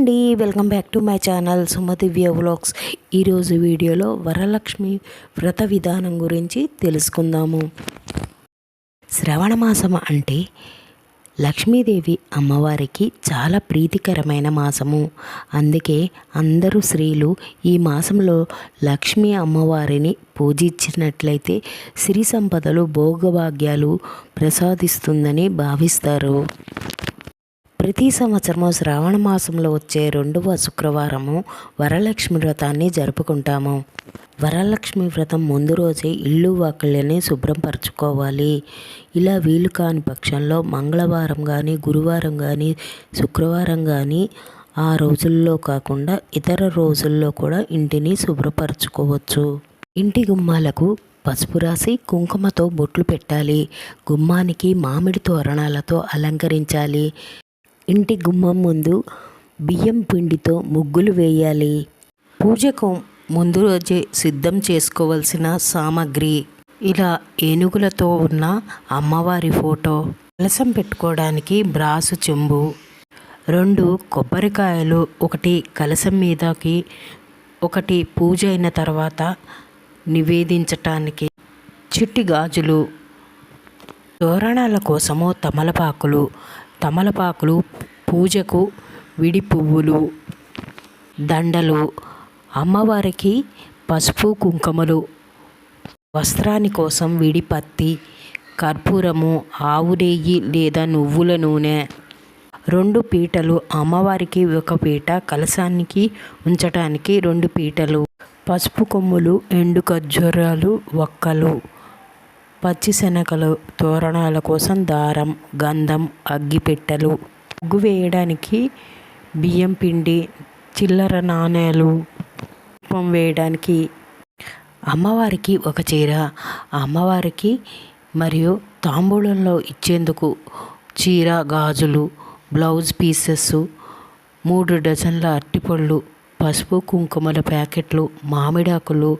అండి welcome back to my channel Sumadivya vlogs. ఈరోజు వీడియోలో వరలక్ష్మి వ్రత విధానం గురించి తెలుసుకుందాము. శ్రవణ మాసం అంటే లక్ష్మీదేవి అమ్మవారికి చాలా ప్రీతికరమైన మాసము. అందుకే అందరూ స్త్రీలు ఈ మాసంలో లక్ష్మీ అమ్మవారిని పూజించినట్లయితే సిరి సంపదలు భోగభాగ్యాలు ప్రసాదిస్తుందని భావిస్తారు. ప్రతి సంవత్సరము శ్రావణ మాసంలో వచ్చే రెండవ శుక్రవారము వరలక్ష్మి వ్రతాన్ని జరుపుకుంటాము. వరలక్ష్మి వ్రతం ముందు రోజే ఇల్లు వాకిళ్ళని శుభ్రపరచుకోవాలి. ఇలా వీలు కాని పక్షంలో మంగళవారం కానీ గురువారం కానీ శుక్రవారం కానీ ఆ రోజుల్లో కాకుండా ఇతర రోజుల్లో కూడా ఇంటిని శుభ్రపరచుకోవచ్చు. ఇంటి గుమ్మాలకు పసుపు రాసి కుంకుమతో బొట్లు పెట్టాలి. గుమ్మానికి మామిడి తోరణాలతో అలంకరించాలి. ఇంటి గుమ్మం ముందు బియ్యం పిండితో ముగ్గులు వేయాలి. పూజకు ముందు రోజే సిద్ధం చేసుకోవలసిన సామాగ్రి. ఇలా ఏనుగులతో ఉన్న అమ్మవారి ఫోటో కలసం పెట్టుకోవడానికి బ్రాసు చెంబు రెండు కొబ్బరికాయలు ఒకటి కలసం మీదకి ఒకటి పూజ అయిన తర్వాత నివేదించటానికి చిట్టి గాజులు తోరణాల కోసము తమలపాకులు తమలపాకులు పూజకు విడి పువ్వులు దండలు అమ్మవారికి పసుపు కుంకుమలు వస్త్రాని కోసం విడి పత్తి కర్పూరము ఆవు నెయ్యి లేదా నువ్వుల నూనె. రెండు పీటలు అమ్మవారికి ఒక పీట కలసానికి ఉంచటానికి రెండు పీటలు. పసుపు కొమ్ములు ఎండు ఖర్జూరాలు ఒక్కలు పచ్చిశనగలు తోరణాల కోసం దారం గంధం అగ్గిపెట్టెలు. ముగ్గు వేయడానికి బియ్యం పిండి చిల్లర నాణేలు దీపం వేయడానికి అమ్మవారికి ఒక చీర అమ్మవారికి మరియు తాంబూలంలో ఇచ్చేందుకు చీర గాజులు బ్లౌజ్ పీసెస్ మూడు డజన్ల అరటిపళ్ళు పసుపు కుంకుమల ప్యాకెట్లు మామిడాకులు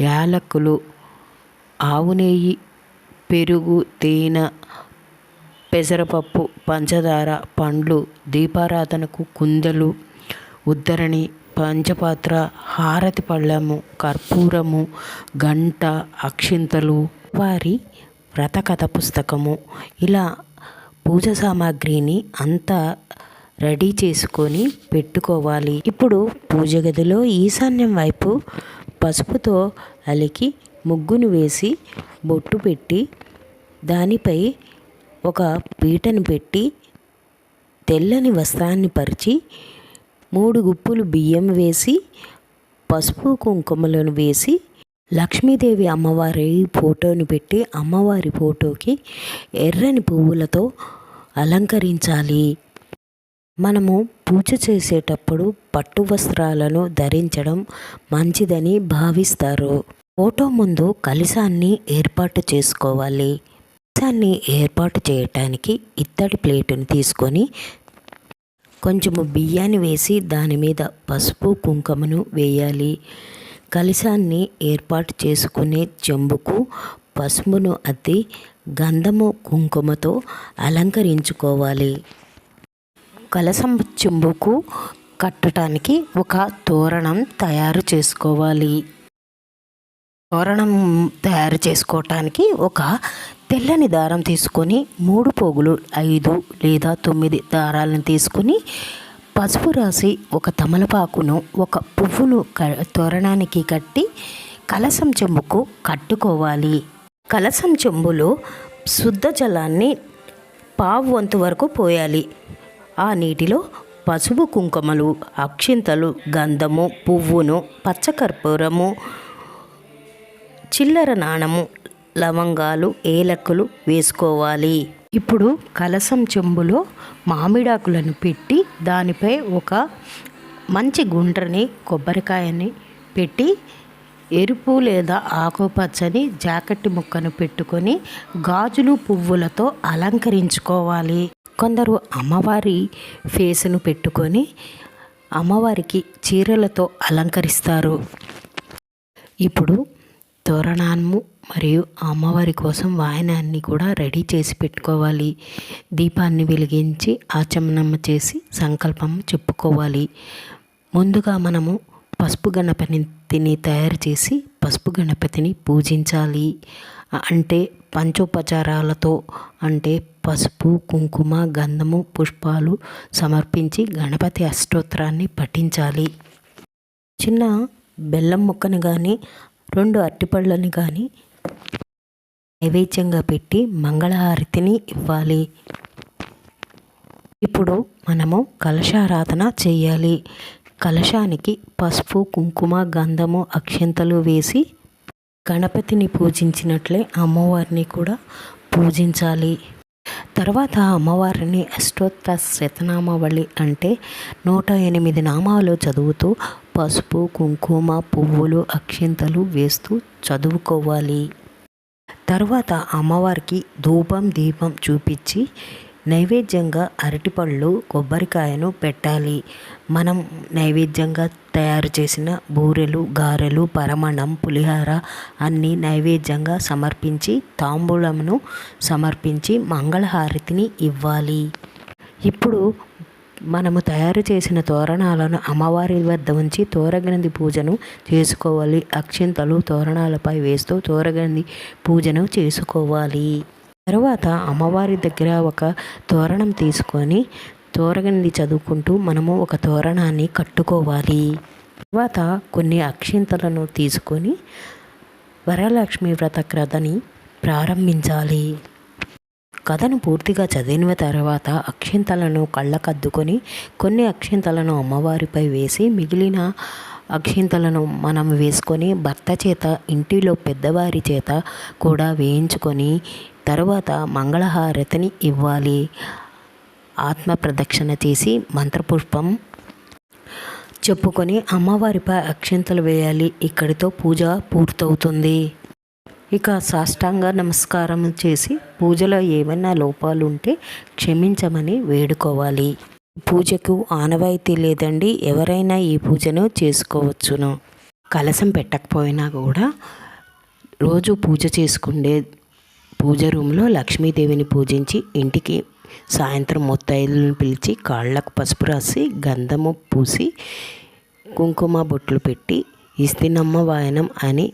యాలక్కులు ఆవు నెయ్యి పెరుగు తేనె పెసరపప్పు పంచదార పండ్లు దీపారాధనకు కుందలు ఉద్దరణి పంచపాత్ర హారతి పళ్ళము కర్పూరము గంట అక్షింతలు వారి వ్రత కథ పుస్తకము. ఇలా పూజ సామాగ్రిని అంతా రెడీ చేసుకొని పెట్టుకోవాలి. ఇప్పుడు పూజ గదిలో ఈశాన్యం వైపు పసుపుతో అలికి ముగ్గును వేసి బొట్టు పెట్టి దానిపై ఒక పీటను పెట్టి తెల్లని వస్త్రాన్ని పరిచి మూడు గుప్పులు బియ్యం వేసి పసుపు కుంకుమలను వేసి లక్ష్మీదేవి అమ్మవారి ఫోటోని పెట్టి అమ్మవారి ఫోటోకి ఎర్రని పువ్వులతో అలంకరించాలి. మనము పూజ చేసేటప్పుడు పట్టు వస్త్రాలను ధరించడం మంచిదని భావిస్తారు. ఫోటో ముందు కలశాన్ని ఏర్పాటు చేసుకోవాలి. కలశాన్ని ఏర్పాటు చేయటానికి ఇత్తడి ప్లేటుని తీసుకొని కొంచెము బియ్యాన్ని వేసి దాని మీద పసుపు కుంకుమను వేయాలి. కలశాన్ని ఏర్పాటు చేసుకునే చెంబుకు పసుపును అద్ది గంధము కుంకుమతో అలంకరించుకోవాలి. కలసం చెంబుకు కట్టడానికి ఒక తోరణం తయారు చేసుకోవాలి. తోరణం తయారు చేసుకోవటానికి ఒక తెల్లని దారం తీసుకొని మూడు పోగులు ఐదు లేదా తొమ్మిది దారాలను తీసుకొని పసుపు రాసి ఒక తమలపాకును ఒక పువ్వును క తోరణానికి కట్టి కలసం చెంబుకు కట్టుకోవాలి. కలసం చెంబులో శుద్ధ జలాన్ని పావు వంతు వరకు పోయాలి. ఆ నీటిలో పసుపు కుంకుమలు అక్షింతలు గంధము పువ్వును పచ్చకర్పూరము చిల్లర నాణము లవంగాలు ఏలకులు వేసుకోవాలి. ఇప్పుడు కలసం చెంబులో మామిడాకులను పెట్టి దానిపై ఒక మంచి గుండ్రని కొబ్బరికాయని పెట్టి ఎరుపు లేదా ఆకుపచ్చని జాకెట్ ముక్కను పెట్టుకొని గాజులు పువ్వులతో అలంకరించుకోవాలి. కొందరు అమ్మవారి ఫేసును పెట్టుకొని అమ్మవారికి చీరలతో అలంకరిస్తారు. ఇప్పుడు తోరణాన్ని మరియు అమ్మవారి కోసం వాయనాన్ని కూడా రెడీ చేసి పెట్టుకోవాలి. దీపాన్ని వెలిగించి ఆచమనమ్మ చేసి సంకల్పం చెప్పుకోవాలి. ముందుగా మనము పసుపు గణపతిని తయారు చేసి పసుపు గణపతిని పూజించాలి. అంటే పంచోపచారాలతో అంటే పసుపు కుంకుమ గంధము పుష్పాలు సమర్పించి గణపతి అష్టోత్తరాన్ని పఠించాలి. చిన్న బెల్లం ముక్కను కానీ రెండు అరటిపళ్ళని కానీ నైవేద్యంగా పెట్టి మంగళహారతిని ఇవ్వాలి. ఇప్పుడు మనము కలశారాధన చేయాలి. కలశానికి పసుపు కుంకుమ గంధము అక్షంతలు వేసి గణపతిని పూజించినట్లే అమ్మవారిని కూడా పూజించాలి. తర్వాత అమ్మవారిని అష్టోత్తర శతనామావళి అంటే నూట ఎనిమిది నామాలు చదువుతూ పసుపు కుంకుమ పువ్వులు అక్షింతలు వేస్తూ చదువుకోవాలి. తర్వాత అమ్మవారికి ధూపం దీపం చూపించి నైవేద్యంగా అరటిపళ్ళు కొబ్బరికాయను పెట్టాలి. మనం నైవేద్యంగా తయారు చేసిన బూరెలు గారెలు పరమణం పులిహార అన్నీ నైవేద్యంగా సమర్పించి తాంబూలమును సమర్పించి మంగళహారతిని ఇవ్వాలి. ఇప్పుడు మనము తయారు చేసిన తోరణాలను అమ్మవారి వద్ద ఉంచి తోరగ్రంథి పూజను చేసుకోవాలి. అక్షింతలు తోరణాలపై వేస్తూ తోరగ్రంథి పూజను చేసుకోవాలి. తర్వాత అమ్మవారి దగ్గర ఒక తోరణం తీసుకొని తోరగనిది చదువుకుంటూ మనము ఒక తోరణాన్ని కట్టుకోవాలి. తర్వాత కొన్ని అక్షింతలను తీసుకొని వరలక్ష్మి వ్రత కథని ప్రారంభించాలి. కథను పూర్తిగా చదివిన తర్వాత అక్షింతలను కళ్ళకద్దుకొని కొన్ని అక్షింతలను అమ్మవారిపై వేసి మిగిలిన అక్షింతలను మనం వేసుకొని భర్త చేత ఇంటిలో పెద్దవారి చేత కూడా వేయించుకొని తరువాత మంగళహారతిని ఇవ్వాలి. ఆత్మ ప్రదక్షిణ చేసి మంత్రపుష్పం చెప్పుకొని అమ్మవారిపై అక్షింతలు వేయాలి. ఇక్కడితో పూజ పూర్తవుతుంది. ఇక సాష్టాంగ నమస్కారం చేసి పూజలో ఏమైనా లోపాలు ఉంటే క్షమించమని వేడుకోవాలి. పూజకు ఆనవాయితీ లేదండి. ఎవరైనా ఈ పూజను చేసుకోవచ్చును. కలసం పెట్టకపోయినా కూడా రోజు పూజ చేసుకుండే పూజ రూమ్లో లక్ష్మీదేవిని పూజించి ఇంటికి సాయంత్రం ముత్తైదులను పిలిచి కాళ్ళకు పసుపు రాసి గంధము పూసి కుంకుమ బొట్లు పెట్టి ఇస్తినమ్మ వాయనం అని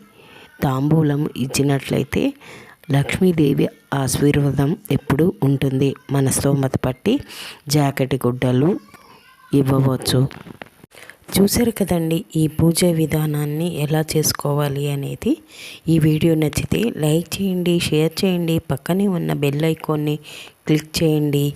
తాంబూలం ఇచ్చినట్లయితే లక్ష్మీదేవి ఆశీర్వాదం ఎప్పుడు ఉంటుంది. మన స్తోమత పట్టి జాకెట్ గుడ్డలు ఇవ్వవచ్చు. చూశారు కదండి ఈ పూజ విధానాన్ని ఎలా చేసుకోవాలి అనేది. ఈ వీడియో నచ్చితే లైక్ చేయండి షేర్ చేయండి పక్కనే ఉన్న బెల్ ఐకాన్ని క్లిక్ చేయండి.